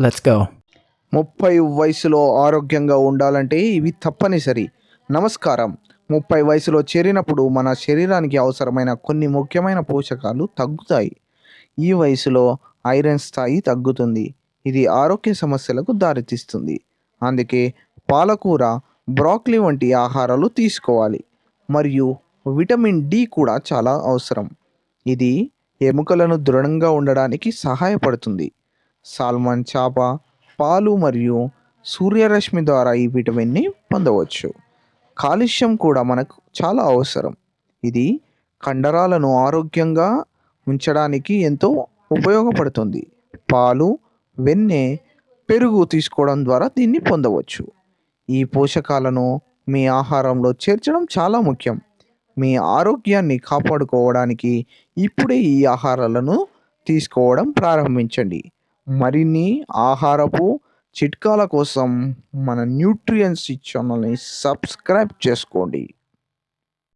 Let's go ముప్పై వయసులో ఆరోగ్యంగా ఉండాలంటే ఇవి తప్పనిసరి. నమస్కారం. ముప్పై వయసులో చేరినప్పుడు మన శరీరానికి అవసరమైన కొన్ని ముఖ్యమైన పోషకాలు తగ్గుతాయి. ఈ వయసులో ఐరన్ స్థాయి తగ్గుతుంది. ఇది ఆరోగ్య సమస్యలకు దారితీస్తుంది. అందుకే పాలకూర బ్రాక్లీ వంటి ఆహారాలు తీసుకోవాలి. మరియు విటమిన్ డి కూడా చాలా అవసరం. ఇది ఎముకలను దృఢంగా ఉండడానికి సహాయపడుతుంది. సాల్మన్ చేప పాలు మరియు సూర్యరశ్మి ద్వారా ఈ విటమిన్ని పొందవచ్చు. కాలుష్యం కూడా మనకు చాలా అవసరం. ఇది కండరాలను ఆరోగ్యంగా ఉంచడానికి ఎంతో ఉపయోగపడుతుంది. పాలు వెన్నె పెరుగు తీసుకోవడం ద్వారా దీన్ని పొందవచ్చు. ఈ పోషకాలను మీ ఆహారంలో చేర్చడం చాలా ముఖ్యం. మీ ఆరోగ్యాన్ని కాపాడుకోవడానికి ఇప్పుడే ఈ ఆహారాలను తీసుకోవడం ప్రారంభించండి. మరిన్ని ఆహారపు చిట్కాల కోసం మన న్యూట్రియన్స్ ఛానల్ని సబ్స్క్రైబ్ చేసుకోండి.